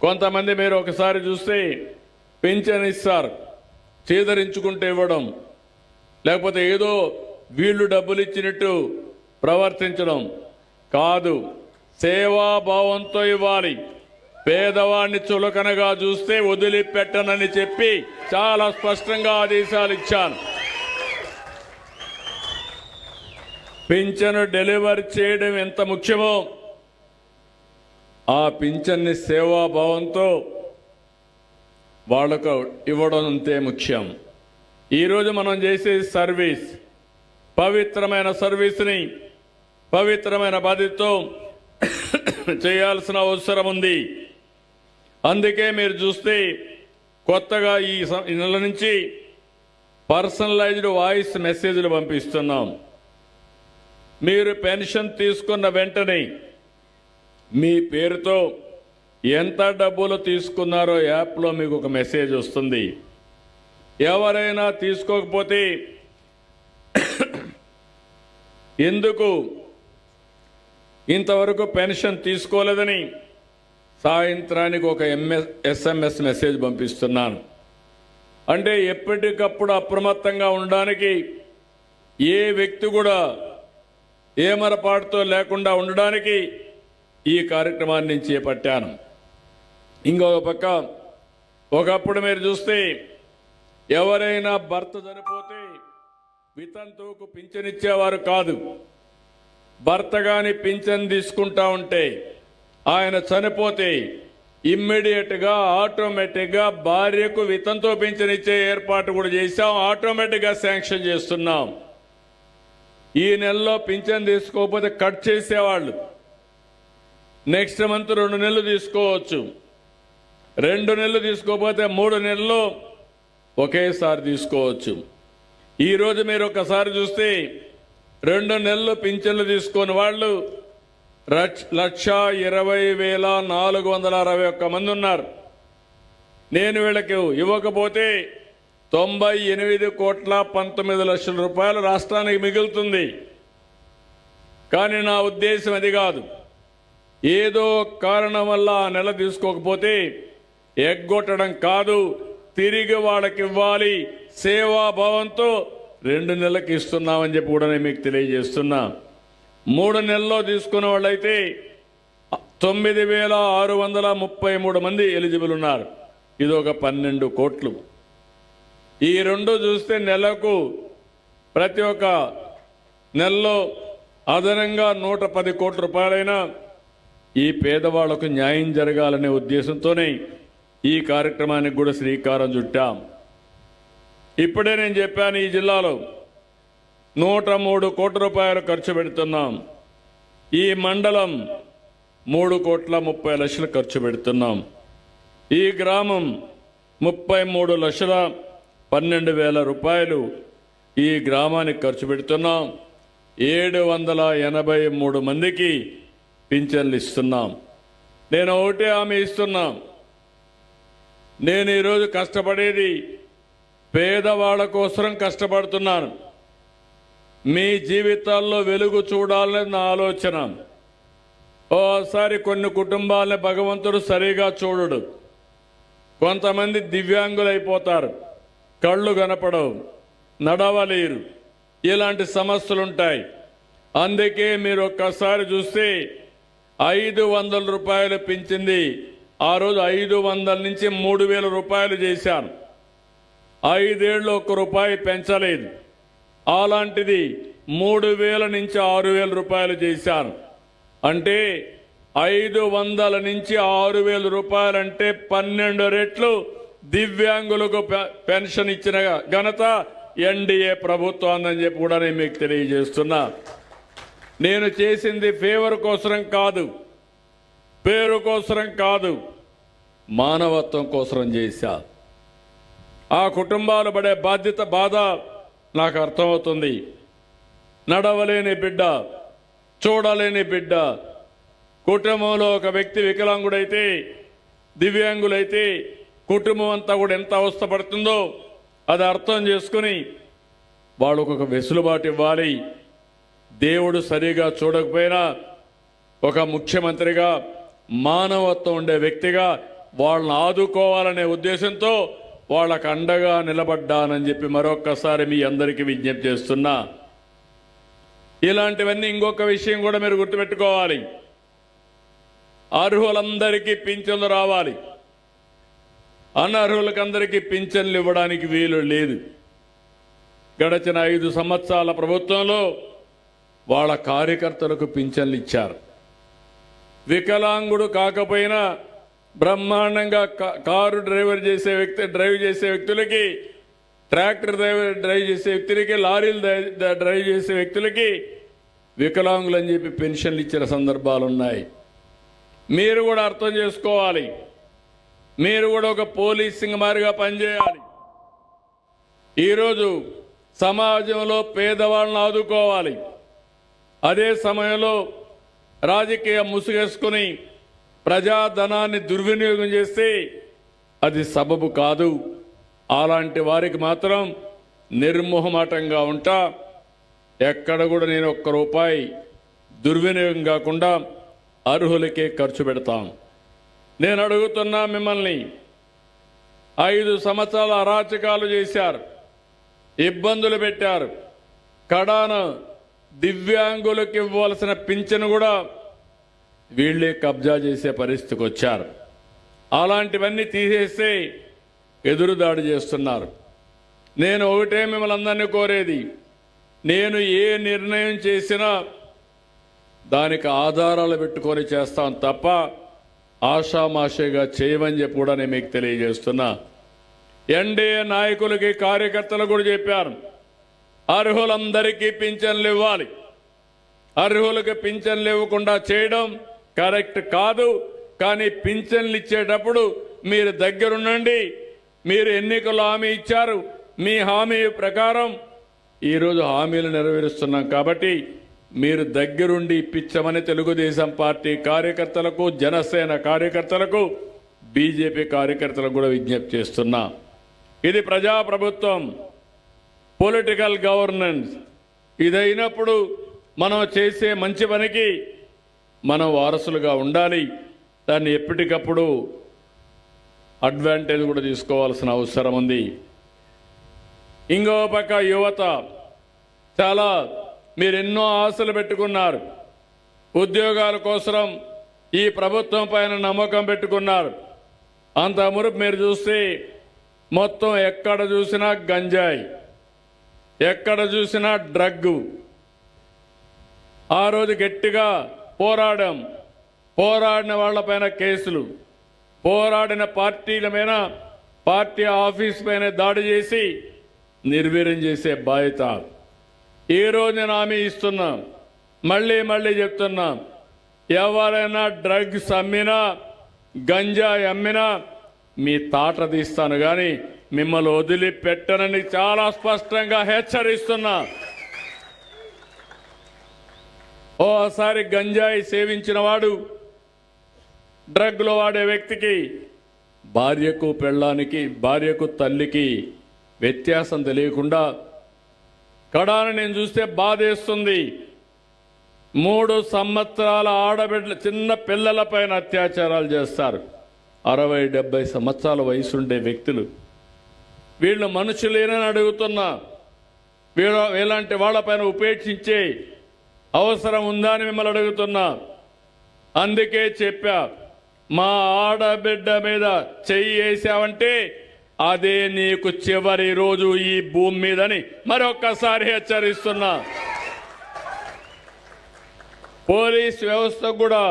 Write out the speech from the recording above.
కొంతమంది మీరు ఒకసారి చూస్తే పెన్షన్ ఇస్తారు చేదరించుకుంటూ ఇవ్వడం లేకపోతే ఏదో వీళ్ళు డబ్బులు ఇచ్చినట్టు ప్రవర్తించడం కాదు. సేవాభావంతో ఇవ్వాలి. పేదవాడిని చులకనగా చూస్తే వదిలిపెట్టనని చెప్పి చాలా స్పష్టంగా ఆదేశాలు ఇచ్చాను. పింఛను డెలివర్ చేయడం ఎంత ముఖ్యమో ఆ పింఛన్ని సేవాభావంతో వాళ్ళకు ఇవ్వడం అంతే ముఖ్యం. ఈరోజు మనం చేసే సర్వీస్ పవిత్రమైన సర్వీస్ని పవిత్రమైన బాధ్యతతో చేయాల్సిన అవసరం ఉంది. అందుకే మీరు చూస్తే కొత్తగా ఈ ఈ నెల నుంచి పర్సనలైజ్డ్ వాయిస్ మెసేజ్లు పంపిస్తున్నాం. మీరు పెన్షన్ తీసుకున్న వెంటనే మీ పేరుతో ఎంత డబ్బులు తీసుకున్నారో యాప్లో మీకు ఒక మెసేజ్ వస్తుంది. ఎవరైనా తీసుకోకపోతే ఎందుకు ఇంతవరకు పెన్షన్ తీసుకోలేదని సాయంత్రానికి ఒక ఎంఎస్ ఎస్ఎంఎస్ మెసేజ్ పంపిస్తున్నాను. అంటే ఎప్పటికప్పుడు అప్రమత్తంగా ఉండడానికి ఏ వ్యక్తి కూడా ఏమరపాటుతో లేకుండా ఉండడానికి ఈ కార్యక్రమాన్ని నేను చేపట్టాను. ఇంకొక పక్క ఒకప్పుడు మీరు చూస్తే ఎవరైనా భర్త చనిపోతే వితంతువుకు పింఛనిచ్చేవారు కాదు. భర్త కానీ పింఛన్ తీసుకుంటా ఉంటే ఆయన చనిపోతే ఇమ్మీడియట్గా ఆటోమేటిక్గా భార్యకు వితంతో పింఛన్ ఇచ్చే ఏర్పాటు కూడా చేశాం ఆటోమేటిక్గా శాంక్షన్ చేస్తున్నాం. ఈ నెలలో పింఛన్ తీసుకోకపోతే కట్ చేసేవాళ్ళు. నెక్స్ట్ మంత్ రెండు నెలలు తీసుకోవచ్చు. రెండు నెలలు తీసుకోకపోతే మూడు నెలలు ఒకేసారి తీసుకోవచ్చు. ఈరోజు మీరు ఒకసారి చూస్తే రెండు నెలలు పింఛన్లు తీసుకొని వాళ్ళు లక్ష ఇరవై వేల నాలుగు వందల అరవై ఒక్క మంది ఉన్నారు. నేను వీళ్ళకి ఇవ్వకపోతే తొంభై ఎనిమిది కోట్ల పంతొమ్మిది లక్షల రూపాయలు రాష్ట్రానికి మిగులుతుంది. కానీ నా ఉద్దేశం అది కాదు. ఏదో కారణం వల్ల ఆ నెల తీసుకోకపోతే ఎగ్గొట్టడం కాదు తిరిగి వాళ్ళకి ఇవ్వాలి సేవాభావంతో రెండు నెలలకు ఇస్తున్నామని చెప్పి కూడా నేను మీకు తెలియజేస్తున్నా. మూడు నెలల్లో తీసుకున్న వాళ్ళైతే తొమ్మిది వేల ఆరు వందల ముప్పై మూడు మంది ఎలిజిబుల్ ఉన్నారు. ఇది ఒక పన్నెండు కోట్లు. ఈ రెండు చూస్తే నెలకు ప్రతి ఒక్క నెలలో అదనంగా నూట పది కోట్ల రూపాయలైనా ఈ పేదవాళ్ళకు న్యాయం జరగాలనే ఉద్దేశంతోనే ఈ కార్యక్రమానికి కూడా శ్రీకారం చుట్టాం. ఇప్పుడే నేను చెప్పాను ఈ జిల్లాలో నూట మూడు కోట్ల రూపాయలు ఖర్చు పెడుతున్నాం. ఈ మండలం మూడు కోట్ల ముప్పై లక్షలు ఖర్చు పెడుతున్నాం. ఈ గ్రామం ముప్పై మూడు లక్షల పన్నెండు వేల రూపాయలు ఈ గ్రామానికి ఖర్చు పెడుతున్నాం. ఏడు వందల ఎనభై మూడు మందికి పింఛన్లు ఇస్తున్నాం. నేను ఒకటే హామీ ఇస్తున్నాం. నేను ఈరోజు కష్టపడేది పేదవాళ్ళ కోసం కష్టపడుతున్నాను. మీ జీవితాల్లో వెలుగు చూడాలని నా ఆలోచన. ఓసారి కొన్ని కుటుంబాలని భగవంతుడు సరిగా చూడడు. కొంతమంది దివ్యాంగులైపోతారు. కళ్ళు కనపడవు. నడవలేరు. ఇలాంటి సమస్యలుంటాయి. అందుకే మీరు ఒక్కసారి చూస్తే ఐదు వందల రూపాయలు పెంచింది. ఆ రోజు ఐదు వందల నుంచి మూడు వేల రూపాయలు చేశాను. ఐదేళ్ళు ఒక్క రూపాయి పెంచలేదు. అలాంటిది మూడు వేల నుంచి ఆరు వేల రూపాయలు చేశాను. అంటే ఐదు వందల నుంచి ఆరు వేల రూపాయలంటే పన్నెండు రెట్లు దివ్యాంగులకు పె- పెన్షన్ ఇచ్చిన ఘనత ఎన్డీఏ ప్రభుత్వాన్ని చెప్పి కూడా నేను మీకు తెలియజేస్తున్నా. నేను చేసింది ఫేవర్ కోసరం కాదు. పేరు కోసరం కాదు. మానవత్వం కోసరం చేశా. ఆ కుటుంబాలు పడే బాధ్యత బాధ నాకు అర్థమవుతుంది. నడవలేని బిడ్డ చూడలేని బిడ్డ కుటుంబంలో ఒక వ్యక్తి వికలాంగుడైతే దివ్యాంగులైతే కుటుంబం అంతా కూడా ఎంత అవస్థపడుతుందో అది అర్థం చేసుకుని వాళ్ళకు ఒక వెసులుబాటు ఇవ్వాలి. దేవుడు సరిగా చూడకపోయినా ఒక ముఖ్యమంత్రిగా మానవత్వం ఉండే వ్యక్తిగా వాళ్ళని ఆదుకోవాలనే ఉద్దేశంతో వాళ్ళకు అండగా నిలబడ్డానని చెప్పి మరొక్కసారి మీ అందరికీ విజ్ఞప్తి చేస్తున్నా. ఇలాంటివన్నీ ఇంకొక విషయం కూడా మీరు గుర్తుపెట్టుకోవాలి. అర్హులందరికీ పింఛన్లు రావాలి. అనర్హులకందరికీ పింఛన్లు ఇవ్వడానికి వీలు లేదు. గడచిన ఐదు సంవత్సరాల ప్రభుత్వంలో వాళ్ళ కార్యకర్తలకు పింఛన్లు ఇచ్చారు. వికలాంగుడు కాకపోయినా బ్రహ్మాండంగా కారు డ్రైవర్ చేసే వ్యక్తి డ్రైవ్ చేసే వ్యక్తులకి ట్రాక్టర్ డ్రైవర్ డ్రైవ్ చేసే వ్యక్తులకి లారీలు డ్రై- డ్రైవ్ చేసే వ్యక్తులకి వికలాంగులు అని చెప్పి పెన్షన్లు ఇచ్చిన సందర్భాలు ఉన్నాయి. మీరు కూడా అర్థం చేసుకోవాలి. మీరు కూడా ఒక పోలీసింగ్ మారిగా పనిచేయాలి. ఈరోజు సమాజంలో పేదవాళ్ళని ఆదుకోవాలి. అదే సమయంలో రాజకీయ ముసుగేసుకుని ప్రజాధనాన్ని దుర్వినియోగం చేస్తే అది సబబు కాదు. అలాంటి వారికి మాత్రం నిర్మోహమాటంగా ఉంటా. ఎక్కడ కూడా నేను ఒక్క రూపాయి దుర్వినియోగం కాకుండా అర్హులకే ఖర్చు పెడతాం. నేను అడుగుతున్నా మిమ్మల్ని ఐదు సంవత్సరాల అరాచకాలు చేశారు. ఇబ్బందులు పెట్టారు. కడాన దివ్యాంగులకు ఇవ్వాల్సిన పింఛను కూడా వీళ్ళే కబ్జా చేసే పరిస్థితికి వచ్చారు. అలాంటివన్నీ తీసేస్తే ఎదురుదాడి చేస్తున్నారు. నేను ఒకటే మిమ్మల్ని అందరినీ కోరేది నేను ఏ నిర్ణయం చేసినా దానికి ఆధారాలు పెట్టుకొని చేస్తాం తప్ప ఆషామాషిగా చేయమని చెప్పి కూడా నేను మీకు తెలియజేస్తున్నా. ఎన్డీఏ నాయకులకి కార్యకర్తలు కూడా చెప్పారు. అర్హులందరికీ పింఛన్లు ఇవ్వాలి. అర్హులకు పింఛన్లు ఇవ్వకుండా చేయడం కరెక్ట్ కాదు. కానీ పింఛన్లు ఇచ్చేటప్పుడు మీరు దగ్గరుండండి. మీరు ఎన్నికలు హామీ ఇచ్చారు. మీ హామీ ప్రకారం ఈరోజు హామీలు నెరవేరుస్తున్నాం కాబట్టి మీరు దగ్గరుండి ఇప్పించమని తెలుగుదేశం పార్టీ కార్యకర్తలకు జనసేన కార్యకర్తలకు బీజేపీ కార్యకర్తలకు కూడా విజ్ఞప్తి చేస్తున్నా. ఇది ప్రజాప్రభుత్వం. పొలిటికల్ గవర్నెన్స్ ఇదైనప్పుడు మనం చేసే మంచి పనికి మనం వారసులుగా ఉండాలి. దాన్ని ఎప్పటికప్పుడు అడ్వాంటేజ్ కూడా తీసుకోవాల్సిన అవసరం ఉంది. ఇంకో పక్క యువత. చాలా మీరు ఎన్నో ఆశలు పెట్టుకున్నారు. ఉద్యోగాల కోసం ఈ ప్రభుత్వం పైన నమ్మకం పెట్టుకున్నారు. అంత మురుపు మీరు చూస్తే మొత్తం ఎక్కడ చూసినా గంజాయి. ఎక్కడ చూసినా డ్రగ్గు. ఆ రోజు గట్టిగా పోరాడాం. పోరాడిన వాళ్ళపైన కేసులు. పోరాడిన పార్టీల మీద పార్టీ ఆఫీస్ పైన దాడి చేసి నిర్వీర్యం చేసే బాధ్యత. ఈ రోజు నేను హామీ ఇస్తున్నా. మళ్ళీ మళ్ళీ చెప్తున్నా. ఎవరైనా డ్రగ్స్ అమ్మినా గంజాయి అమ్మినా మీ తాట తీస్తాను కానీ మిమ్మల్ని వదిలిపెట్టనని చాలా స్పష్టంగా హెచ్చరిస్తున్నా. ఓసారి గంజాయి సేవించిన వాడు డ్రగ్లో వాడే వ్యక్తికి భార్యకు పెళ్ళానికి భార్యకు తల్లికి వ్యత్యాసం తెలియకుండా కడాన నేను చూస్తే బాధేస్తుంది. మూడు సంవత్సరాల ఆడబిడ్డల చిన్న పిల్లల పైన అత్యాచారాలు చేస్తారు. అరవై డెబ్బై సంవత్సరాల వయసుండే వ్యక్తులు వీళ్ళు మనుషులేనని అడుగుతున్నా. వీళ్ళ ఇలాంటి వాళ్ళపైన ఉపేక్షించే అవసరం ఉందా అని మిమ్మల్ని అడుగుతున్నా. అందుకే చెప్పా మా ఆడబిడ్డ మీద చెయ్యి వేసావంటే అదే నీకు చివరి రోజు ఈ భూమి మీదని మరొక్కసారి హెచ్చరిస్తున్నా. పోలీస్ వ్యవస్థ కూడా